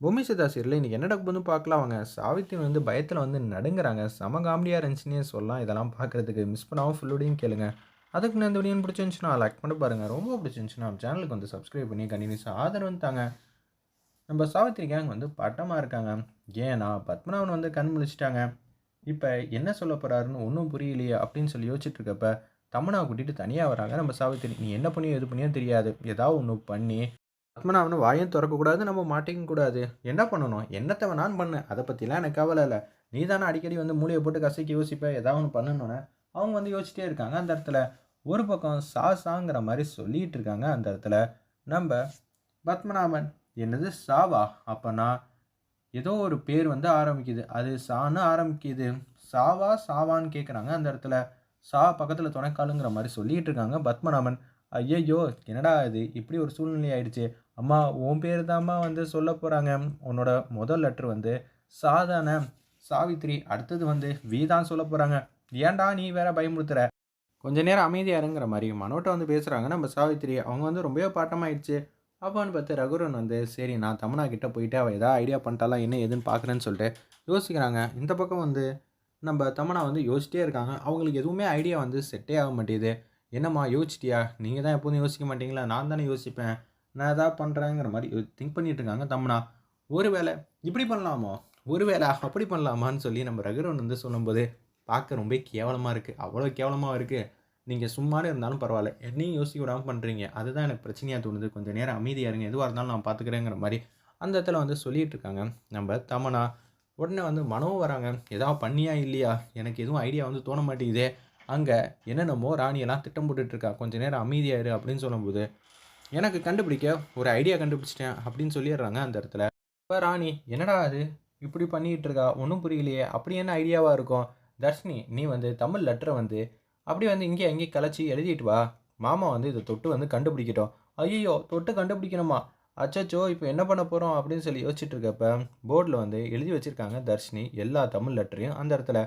பொம்மை சிதா இன்றைக்கி என்ன நடக்குதுன்னு பார்க்கலாம். வாங்க. சாவித்திரி வந்து பயத்தில் வந்து நடுங்குறாங்க. செம காமெடியாக இருந்துச்சுன்னே சொல்லலாம். இதெல்லாம் பார்க்குறதுக்கு மிஸ் பண்ணாமல் ஃபுல்லோடையும் கேளுங்க. அதுக்கு நான் இந்த வீடியோ பிடிச்சிருந்துச்சுன்னா லைக் பண்ணி பாருங்கள் ரொம்ப பிடிச்சிருந்துச்சுன்னா சேனலுக்கு வந்து சப்ஸ்கிரைப் பண்ணி கண்டினியூஸாக ஆதரவு தாங்க. நம்ம சாவித்திரி கேங் வந்து பட்டமாக இருக்காங்க. ஏன்னா பத்மநாபன் வந்து கண் முழிச்சிட்டாங்க. இப்போ என்ன சொல்ல போகிறாருன்னு ஒன்றும் புரியலையே அப்படின்னு சொல்லி யோசிச்சுட்டு இருக்கப்ப தமனாவை கூட்டிகிட்டு தனியாக வராங்க. நம்ம சாவித்திரி நீ என்ன பண்ணியோ எது பண்ணியோ தெரியாது. ஏதாவது ஒன்று பண்ணி பத்மநாபனை வாயும் திறக்கக்கூடாது நம்ம மாட்டிக்க கூடாது என்ன பண்ணணும்? என்னத்தை நான் பண்ணு அதை பற்றிலாம் எனக்கு கவலை இல்லை. நீ தானே அடிக்கடி வந்து மூளையை போட்டு கசக்கி யோசிப்ப? ஏதாவது ஒன்று பண்ணணுன்னு அவங்க வந்து யோசிச்சிட்டே இருக்காங்க அந்த இடத்துல. ஒரு பக்கம் சாசாங்கிற மாதிரி சொல்லிகிட்டு இருக்காங்க அந்த இடத்துல. நம்ம பத்மநாபன் என்னது சாவா? அப்போனா ஏதோ ஒரு பேர் வந்து ஆரம்பிக்குது. அது சான்னு ஆரம்பிக்குது. சாவா சாவான்னு கேட்குறாங்க அந்த இடத்துல. சா பக்கத்தில் துணைக்காலுங்கிற மாதிரி சொல்லிகிட்டு இருக்காங்க பத்மநாபன். ஐயையோ என்னடா இது? இப்படி ஒரு சூழ்நிலை ஆயிடுச்சு. அம்மா உன் பேர் தாம்மா வந்து சொல்ல போகிறாங்க உன்னோட முதல் லெட்ரு வந்து சாதான சாவித்ரி அடுத்தது வந்து வி தான் சொல்ல போகிறாங்க ஏன்டா நீ வேற பயமுறுத்துற? கொஞ்ச நேரம் அமைதியாக இருங்கிற மாதிரி மனோட்ட வந்து பேசுகிறாங்க நம்ம சாவித்ரி அவங்க வந்து ரொம்பவே பாட்டமாயிடுச்சு. அப்பான்னு பார்த்து ரகுரன் வந்து சரி நான் தமனா கிட்டே போயிட்டு அவள் ஏதாவது ஐடியா பண்ணிட்டாலாம் என்ன ஏதுன்னு பார்க்குறேன்னு சொல்லிட்டு யோசிக்கிறாங்க. இந்த பக்கம் வந்து நம்ம தமனா வந்து யோசிச்சிட்டே இருக்காங்க. அவங்களுக்கு எதுவுமே ஐடியா வந்து செட்டே ஆக மாட்டேங்குது. என்னம்மா யோசிச்சிட்டியா? நீங்கள் தான் எப்போதும் யோசிக்க மாட்டீங்களா? நான் தானே யோசிப்பேன். நான் எதாவது பண்ணுறேங்கிற மாதிரி திங்க் பண்ணிகிட்டு இருக்காங்க. ஒரு வேளை இப்படி பண்ணலாமோ? ஒருவேளை அப்படி பண்ணலாமான்னு சொல்லி நம்ம ரகுரன் வந்து சொல்லும்போது பார்க்க ரொம்ப கேவலமாக இருக்குது அவ்வளோ கேவலமாக இருக்குது நீங்கள் சும்மானே இருந்தாலும் பரவாயில்ல. என்னையும் யோசிக்க விடாமல் பண்ணுறீங்க அதுதான் எனக்கு பிரச்சனையாக தோணுது. கொஞ்சம் நேரம் அமைதியாக இருங்க. எதுவாக இருந்தாலும் நான் பார்த்துக்கிறேங்கிற மாதிரி அந்த இடத்துல வந்து சொல்லிட்டு இருக்காங்க. நம்ம தமனா உடனே வந்து மனவும் வராங்க. ஏதாவது பண்ணியா இல்லையா? எனக்கு எதுவும் ஐடியா வந்து தோண மாட்டேங்குதே. அங்கே என்னென்னமோ ராணியெல்லாம் திட்டம் போட்டுட்ருக்கா கொஞ்சம் நேரம் அமைதியாயிரு அப்படின்னு சொல்லும்போது எனக்கு கண்டுபிடிக்க ஒரு ஐடியா கண்டுபிடிச்சிட்டேன் அப்படின்னு சொல்லிடுறாங்க அந்த இடத்துல. இப்போ ராணி என்னடா அது? இப்படி பண்ணிகிட்டு இருக்கா ஒன்றும் புரியலையே. அப்படி என்ன ஐடியாவாக இருக்கும்? தர்ஷினி நீ வந்து தமிழ் லெட்டரை வந்து அப்படி வந்து இங்கே அங்கேயே கலைச்சி எழுதிட்டு வா. மாமா வந்து இதை தொட்டு வந்து கண்டுபிடிக்கட்டும். ஐயோ தொட்டு கண்டுபிடிக்கணுமா? அச்சச்சோ இப்போ என்ன பண்ண போகிறோம் அப்படின்னு சொல்லி யோசிச்சுட்டு இருக்கப்ப போர்டில் வந்து எழுதி வச்சுருக்காங்க தர்ஷினி எல்லா தமிழ் லெட்டரையும் அந்த இடத்துல.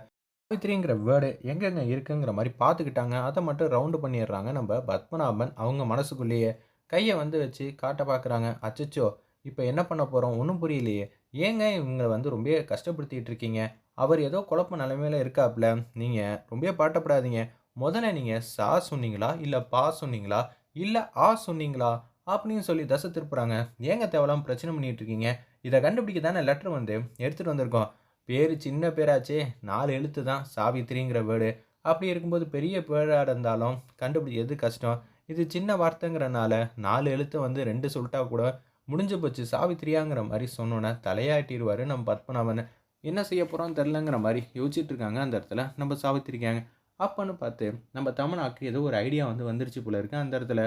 சாவித்திரிங்கிற வேர்டு எங்கெங்கே இருக்குங்கிற மாதிரி பார்த்துக்கிட்டாங்க. அதை மட்டும் ரவுண்டு பண்ணிடுறாங்க நம்ம பத்மநாபன் அவங்க மனசுக்குள்ளேயே. கையை வந்து வச்சு காட்ட பார்க்குறாங்க. அச்சச்சோ இப்போ என்ன பண்ண போகிறோம் ஒன்றும் புரியலையே. ஏங்க இவங்களை வந்து ரொம்ப கஷ்டப்படுத்திகிட்டு இருக்கீங்க? அவர் ஏதோ குழப்ப நிலைமையில இருக்காப்புல. நீங்கள் ரொம்ப பாட்டப்படாதீங்க. முதல்ல நீங்கள் சா சொன்னீங்களா? இல்லை பா சொன்னீங்களா? இல்லை ஆ சொன்னீங்களா? அப்படின்னு சொல்லி தசை திருப்புறாங்க. ஏங்க தேவலாம் பிரச்சனை பண்ணிகிட்டு இருக்கீங்க? இதை கண்டுபிடிக்க தானே லெட்டர் வந்து எடுத்துகிட்டு வந்திருக்கோம். பேர் சின்ன பேராச்சே. நாலு எழுத்து தான் சாவித்திரிங்கிற வேர்டு. அப்படி இருக்கும்போது பெரிய பேராக இருந்தாலும் கண்டுபிடிக்கிறது கஷ்டம்? இது சின்ன வார்த்தைங்கிறனால நாலு எழுத்து வந்து ரெண்டு சொல்லிட்டா கூட முடிஞ்சு போச்சு. சாவித்திரியாங்கிற மாதிரி சொன்னோன்னே தலையாட்டிடுவார் நம்ம பத்மநாபன். என்ன செய்ய போகிறோம் தெரிலங்கிற மாதிரி யோசிச்சுட்டு இருக்காங்க அந்த இடத்துல நம்ம சாவித்திரிக்காங்க. அப்பன்னு பார்த்து நம்ம தமிழாக்கு ஏதோ ஒரு ஐடியா வந்து வந்துருச்சு போல இருக்கு. அந்த இடத்துல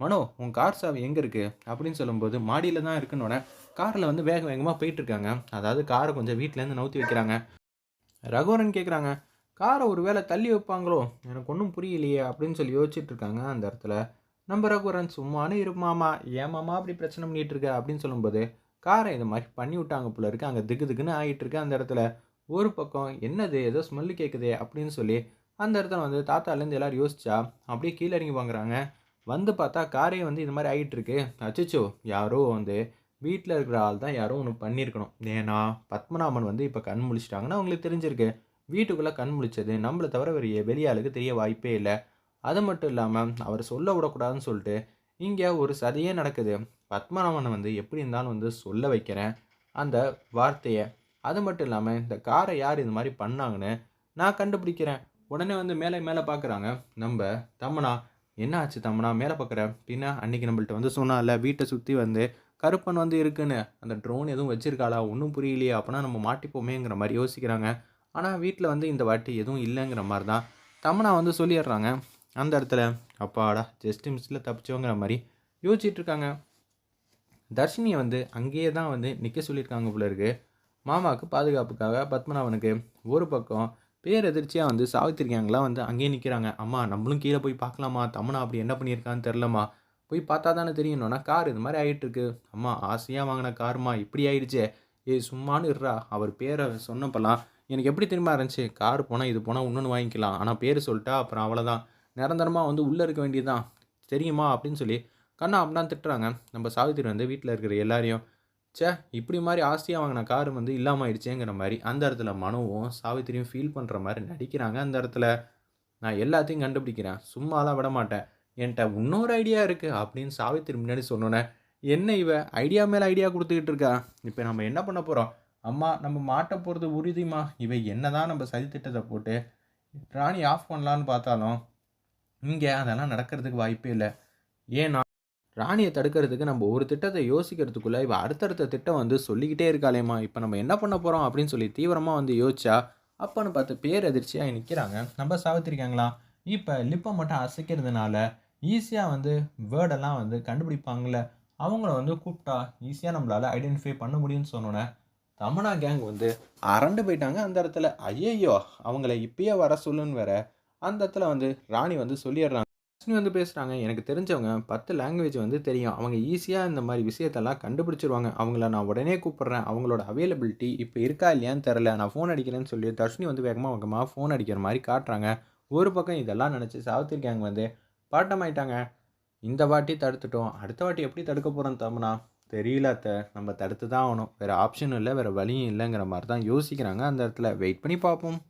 மனோ உன் கார் சாவி எங்கே இருக்குது அப்படின்னு சொல்லும்போது மாடியில் தான் இருக்குன்னொடனே காரில் வந்து வேக வேகமாக போயிட்டுருக்காங்க அதாவது காரை கொஞ்சம் வீட்டிலேருந்து நவுத்தி வைக்கிறாங்க. ரகுவரன் கேட்குறாங்க காரை ஒரு வேளை தள்ளி வைப்பாங்களோ? எனக்கு ஒன்றும் புரியலையே அப்படின்னு சொல்லி யோசிச்சுட்டு இருக்காங்க அந்த இடத்துல. நம்ம ரகுவரன் சும்மானு இருமாமா ஏமாமா அப்படி பிரச்சனை பண்ணிகிட்டு இருக்க? அப்படின்னு சொல்லும்போது காரை இது மாதிரி பண்ணி விட்டாங்க போல இருக்கு. அங்கே திக்கு திக்குன்னு ஆகிட்டு இருக்கு அந்த இடத்துல. ஒரு பக்கம் என்னது? ஏதோ ஸ்மெல்லு கேட்குதே அப்படின்னு சொல்லி அந்த இடத்துல வந்து தாத்தாலேருந்து எல்லோரும் யோசிச்சா அப்படியே கீழே இறங்கி வாங்குறாங்க. வந்து பார்த்தா காரே வந்து இது மாதிரி ஆகிட்டு இருக்கு. யாரோ வந்து வீட்டில் இருக்கிற ஆள் தான் யாரோ ஒன்று பண்ணியிருக்கணும். ஏன்னா பத்மநாபன் வந்து இப்போ கண் முழிச்சிட்டாங்கன்னா அவங்களுக்கு தெரிஞ்சிருக்கு. வீட்டுக்குள்ளே கண் முழிச்சது. நம்மளை தவிர வேறு வெளியாளுக்கு தெரிய வாய்ப்பே இல்லை. அது மட்டும் இல்லாமல் அவர் சொல்ல விடக்கூடாதுன்னு சொல்லிட்டு இங்கே ஒரு சதியே நடக்குது. பத்மநாபனை வந்து எப்படி இருந்தாலும் வந்து சொல்ல வைக்கிறேன். அந்த வார்த்தையை. அது மட்டும் இல்லாமல் இந்த காரை யார் இது மாதிரி பண்ணாங்கன்னு நான் கண்டுபிடிக்கிறேன். உடனே வந்து மேலே மேலே பார்க்குறாங்க. நம்ம தம்மனா என்ன ஆச்சு தம்மனா மேலே பார்க்குற. பின்ன அன்னைக்கு நம்மள்ட்ட வந்து சொன்னால வீட்டை சுற்றி வந்து கருப்பன் வந்து இருக்குன்னு. அந்த ட்ரோன் எதுவும் வச்சுருக்காளா? ஒன்றும் புரியலையே. அப்போனா நம்ம மாட்டிப்போமேங்கிற மாதிரி யோசிக்கிறாங்க. ஆனால் வீட்டில் வந்து இந்த வாட்டி எதுவும் இல்லைங்கிற மாதிரி தான் தமனா வந்து சொல்லிடுறாங்க. அந்த இடத்துல அப்பாடா ஜஸ்ட் மிஸ்ஸில் தப்பிச்சோங்கிற மாதிரி யோசிச்சிட்டுருக்காங்க தர்ஷினியை வந்து அங்கேயே தான் வந்து நிற்க சொல்லியிருக்காங்க போல இருக்கு. மாமாவுக்கு பாதுகாப்புக்காக பத்மநாபனுக்கு ஒரு பக்கம் பேர் எதிர்ச்சியாக வந்து சாவித்திரிக்காங்களாம் வந்து அங்கேயே நிற்கிறாங்க அம்மா நம்மளும் கீழே போய் பார்க்கலாமா? தமனா அப்படி என்ன பண்ணியிருக்கான்னு தெரிலம்மா போய் பார்த்தா தானே தெரியணும்னா கார் இது மாதிரி ஆகிட்டுருக்கு அம்மா ஆசையாக வாங்கின காருமா இப்படி ஆயிடுச்சே. ஏய் சும்மானு இருறா அவர் பேரை சொன்னப்பெல்லாம் எனக்கு எப்படி திரும்ப இருந்துச்சு? கார் போனால் இது போனால் இன்னொன்று வாங்கிக்கலாம். ஆனால் பேர் சொல்லிட்டா அப்புறம் அவ்வளோதான் நிரந்தரமாக வந்து உள்ளே இருக்க வேண்டியதுதான். தெரியுமா? அப்படின்னு சொல்லி கண்ணா அப்படின்னா திட்டுறாங்க. நம்ம சாவித்திரி வந்து வீட்டில் இருக்கிற எல்லாரையும் ச்சே இப்படி மாதிரி ஆஸ்தியாக வாங்கின கார் வந்து இல்லாமல் ஆயிடுச்சேங்கிற மாதிரி அந்த இடத்துல மனுவும் சாவித்திரியும் ஃபீல் பண்ணுற மாதிரி நடிக்கிறாங்க அந்த இடத்துல. நான் எல்லாத்தையும் கண்டுபிடிக்கிறேன். சும்மாலாம் விட மாட்டேன். என்கிட்ட இன்னொரு ஐடியா இருக்குது அப்படின்னு சாவித்திரி முன்னாடி சொன்னோன்னே என்ன இவ? ஐடியா மேலே ஐடியா கொடுத்துக்கிட்டு இருக்கா? இப்போ நம்ம என்ன பண்ண போகிறோம் அம்மா நம்ம மாட்ட போகிறது உறுதிமா இவை என்னதான் நம்ம சதி திட்டத்தை போட்டு ராணி ஆஃப் பண்ணலான்னு பார்த்தாலும் இங்கே அதெல்லாம் நடக்கிறதுக்கு வாய்ப்பே இல்லை. ஏன்னா ராணியை தடுக்கிறதுக்கு நம்ம ஒரு திட்டத்தை யோசிக்கிறதுக்குள்ளே இவள் அடுத்தடுத்த திட்டம் வந்து சொல்லிக்கிட்டே இருக்காளேம்மா. இப்போ நம்ம என்ன பண்ண போகிறோம் அப்படின்னு சொல்லி தீவிரமாக வந்து யோசிச்சா அப்பன்னு பார்த்து பேரதிர்ச்சியாக நிற்கிறாங்க நம்ம சாவித்திருக்காங்களா இப்போ லிப்பை மட்டும் அசைக்கிறதுனால ஈஸியாக வந்து வேர்டெல்லாம் வந்து கண்டுபிடிப்பாங்கள அவங்கள வந்து கூப்பிட்டா ஈஸியாக நம்மளால் ஐடென்டிஃபை பண்ண முடியும்னு சொன்னோன்னே தமனா கேங் வந்து அரண்டு போயிட்டாங்க அந்த இடத்துல. ஐயையோ அவங்கள இப்பயே வர சொல்லுன்னு வேற அந்த இடத்துல வந்து ராணி வந்து சொல்லிடுறாங்க. லக்ஷ்மி வந்து பேசுகிறாங்க எனக்கு தெரிஞ்சவங்க பத்து லாங்குவேஜ் வந்து தெரியும். அவங்க ஈஸியாக இந்த மாதிரி விஷயத்தெல்லாம் கண்டுபிடிச்சிருவாங்க. அவங்கள நான் உடனே கூப்பிட்றேன். அவங்களோட அவைலபிலிட்டி இப்போ இருக்கா இல்லையான்னு தெரில நான் ஃபோன் அடிக்கிறேன்னு சொல்லி தர்ஷினி வந்து வேகமாக வேகமாக ஃபோன் அடிக்கிற மாதிரி காட்டுறாங்க. ஒரு பக்கம் இதெல்லாம் நினச்சி சாவித்திரி கேங் வந்து பாட்டமாயிட்டாங்க இந்த வாட்டி தடுத்துட்டோம். அடுத்த வாட்டி எப்படி தடுக்க போகிறோம் தம்னா தெரியல அத்தை. நம்ம தடுத்து தான் ஆகணும். வேறு ஆப்ஷனும் இல்லை வேறு வழியும் இல்லைங்கிற மாதிரி தான் யோசிக்கிறாங்க. அந்த இடத்துல வெயிட் பண்ணி பார்ப்போம்.